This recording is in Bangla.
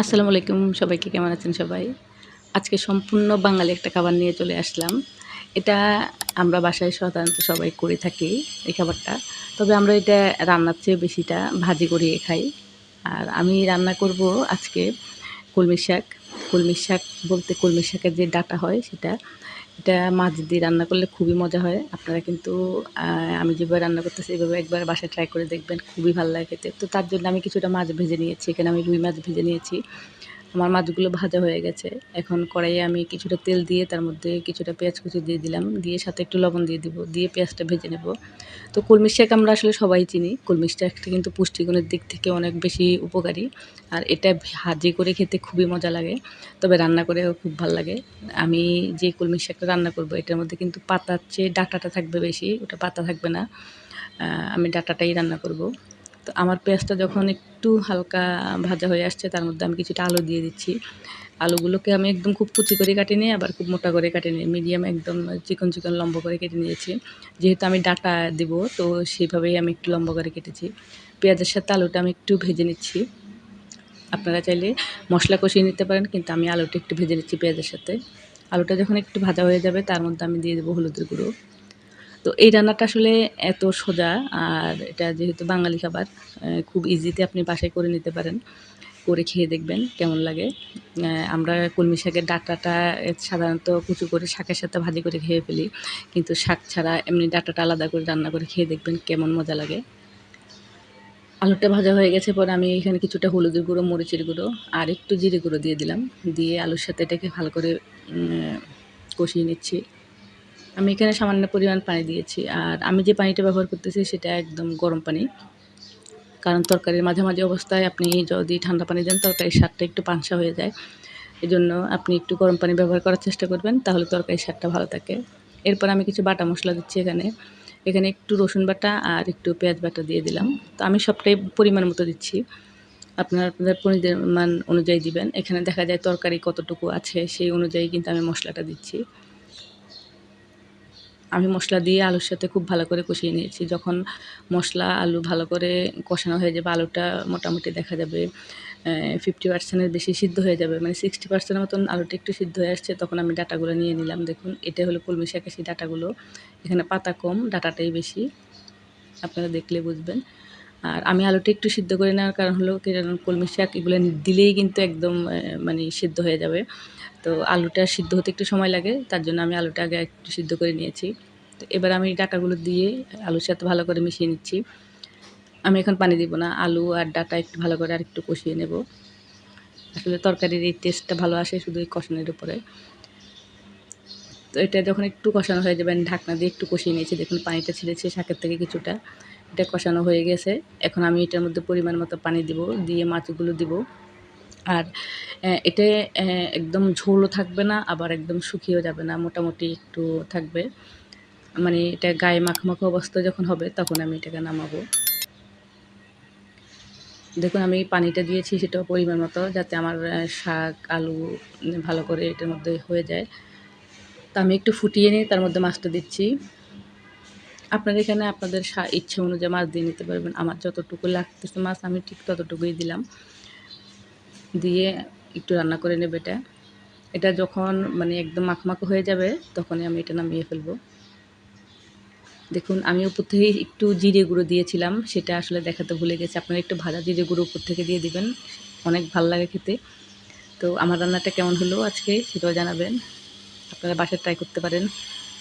আসসালামু আলাইকুম, সবাইকে কেমন আছেন সবাই? আজকে সম্পূর্ণ বাঙালি একটা খাবার নিয়ে চলে আসলাম। এটা আমরা বাসায় সাধারণত সবাই করে থাকি এই খাবারটা। তবে আমরা এটা রান্নার চেয়ে বেশিটা ভাজি করিয়ে খাই। আর আমি রান্না করব আজকে কলমি শাক। কলমি শাক বলতে কলমি শাকের যে ডাটা হয় সেটা এটা মাছ দিয়ে রান্না করলে খুবই মজা হয়। আপনারা কিন্তু আমি যেভাবে রান্না করতেছি এভাবে একবার বাসায় ট্রাই করে দেখবেন, খুবই ভালো লাগে খেতে। তো তার জন্য আমি কিছুটা মাছ ভেজে নিয়েছি, এখানে আমি রুই মাছ ভেজে নিয়েছি। আমার মাছগুলো ভাজা হয়ে গেছে। এখন কড়াইয়ে আমি কিছুটা তেল দিয়ে তার মধ্যে কিছুটা পেঁয়াজ কুচি দিয়ে দিলাম। দিয়ে সাথে একটু লবণ দিয়ে দিব। দিয়ে পেঁয়াজটা ভেজে নেব। তো কলমি শাক আমরা আসলে সবাই চিনি। কলমি শাকটা কিন্তু পুষ্টিগুণের দিক থেকে অনেক বেশি উপকারী। আর এটা ভাজি করে খেতে খুবই মজা লাগে। তবে রান্না করেও খুব ভালো লাগে। আমি যে কলমি শাকটা রান্না করব, এটার মধ্যে কিন্তু পাতার চেয়ে ডাটাটা থাকবে বেশি। ওটা পাতা থাকবে না। আমি ডাটাটাই রান্না করব। তো আমার পেঁয়াজটা যখন একটু হালকা ভাজা হয়ে আসছে, তার মধ্যে আমি কিছুটা আলু দিয়ে দিচ্ছি। আলুগুলোকে আমি একদম খুব কুচি করে কাটি নিই আবার খুব মোটা করে কাটি নিই মিডিয়াম একদম চিকন চিকন লম্বা করে কেটে নিয়েছি। যেহেতু আমি ডাটা দেব, তো সেইভাবেই আমি একটু লম্বা করে কেটেছি। পেঁয়াজের সাথে আলুটা আমি একটু ভেজে নিচ্ছি। আপনারা চাইলে মশলা কষিয়ে নিতে পারেন, কিন্তু আমি আলুটা একটু ভেজে নিচ্ছি পেঁয়াজের সাথে। আলুটা যখন একটু ভাজা হয়ে যাবে, তার মধ্যে আমি দিয়ে দেবো হলুদের গুঁড়ো। তো এই রান্নাটা আসলে এত সোজা আর এটা যেহেতু বাঙালি খাবার খুব ইজিতে আপনি বাসায় করে নিতে পারেন, করে খেয়ে দেখবেন কেমন লাগে। আমরা কলমি শাকের ডাটাটা সাধারণত কুচু করে শাকের সাথে ভাজি করে খেয়ে ফেলি, কিন্তু শাক ছাড়া এমনি ডাটাটা আলাদা করে রান্না করে খেয়ে দেখবেন কেমন মজা লাগে। আলুটা ভাজা হয়ে গেছে পরে আমি এখানে কিছুটা হলুদের গুঁড়ো, মরিচের গুঁড়ো আর একটু জিরে গুঁড়ো দিয়ে দিলাম। দিয়ে আলুর সাথে এটাকে ভালো করে কষিয়ে নিচ্ছি। আমি এখানে সামান্য পরিমাণ পানি দিয়েছি। আর আমি যে পানিটা ব্যবহার করতেছি সেটা একদম গরম পানি। কারণ তরকারির মাঝামাঝি অবস্থায় আপনি যদি ঠান্ডা পানি দেন, তরকারির স্বাদটা একটু পানসা হয়ে যায়। এই জন্য আপনি একটু গরম পানি ব্যবহার করার চেষ্টা করবেন, তাহলে তরকারির স্বাদটা ভালো থাকে। এরপর আমি কিছু বাটা মশলা দিচ্ছি এখানে। এখানে একটু রসুন বাটা আর একটু পেঁয়াজ বাটা দিয়ে দিলাম। তো আমি সবটাই পরিমাণ মতো দিচ্ছি। আপনার আপনাদের পরিমাণ অনুযায়ী দিবেন। এখানে দেখা যায় তরকারি কতটুকু আছে সেই অনুযায়ী কিন্তু আমি মশলাটা দিচ্ছি। আমি মশলা দিয়ে আলুর সাথে খুব ভালো করে কষিয়ে নিয়েছি। যখন মশলা, আলু ভালো করে কষানো হয়ে যাবে, আলুটা মোটামুটি দেখা যাবে ফিফটি পার্সেন্টের বেশি সিদ্ধ হয়ে যাবে। মানে সিক্সটি পার্সেন্টের মতন আলুটা একটু সিদ্ধ হয়ে আসছে, তখন আমি ডাটাগুলো নিয়ে নিলাম। দেখুন, এটা হলো কলমি শাকের সেই ডাটাগুলো। এখানে পাতা কম, ডাটাটাই বেশি। আপনারা দেখলে বুঝবেন। আর আমি আলুটা একটু সিদ্ধ করে নেওয়ার কারণ হলো কলমি শাক এগুলো দিলেই কিন্তু একদম মানে সিদ্ধ হয়ে যাবে। তো আলুটা সিদ্ধ হতে একটু সময় লাগে, তার জন্য আমি আলুটা আগে একটু সিদ্ধ করে নিয়েছি। তো এবার আমি ডাটাগুলো দিয়ে আলুর সাথে ভালো করে মিশিয়ে নিচ্ছি। আমি এখন পানি দিব না, আলু আর ডাটা একটু ভালো করে আর একটু কষিয়ে নেব। আসলে তরকারির এই টেস্টটা ভালো আসে শুধু এই কষানোর উপরে। তো এটা যখন একটু কষানো হয়ে যাবে ঢাকনা দিয়ে একটু কষিয়ে নিয়েছি। দেখুন পানিটা ছেড়েছে শাকের থেকে কিছুটা। এটা কষানো হয়ে গেছে। এখন আমি এটার মধ্যে পরিমাণ মতো পানি দিব, দিয়ে মাছগুলো দিব। আর এটা একদম ঝোলও থাকবে না, আবার একদম শুকিয়েও যাবে না, মোটামুটি একটু থাকবে। মানে এটা গায়ে মাখামাখা অবস্থা যখন হবে, তখন আমি এটাকে নামাবো। দেখুন, আমি পানিটা দিয়েছি সেটাও পরিমাণ মতো, যাতে আমার শাক, আলু ভালো করে এটার মধ্যে হয়ে যায়। তা আমি একটু ফুটিয়ে নিয়ে তার মধ্যে মাছটা দিচ্ছি। আপনার এখানে আপনাদের ইচ্ছে অনুযায়ী মাছ দিয়ে নিতে পারবেন। আমার যতটুকু লাগতেছে মাছ, আমি ঠিক ততটুকুই দিলাম। দিয়ে একটু রান্না করে নেবে এটা। এটা যখন মানে একদম মাখমাখো হয়ে যাবে, তখনই আমি এটা নামিয়ে ফেলব। দেখুন, আমি উপর থেকে একটু জিরে গুঁড়ো দিয়েছিলাম, সেটা আসলে দেখাতে ভুলে গেছি। আপনারা একটু ভাজা জিরে গুঁড়ো উপর থেকে দিয়ে দিবেন, অনেক ভালো লাগে খেতে। তো আমার রান্নাটা কেমন হলো আজকে, সেটাও জানাবেন। আপনারা বাসায় ট্রাই করতে পারেন।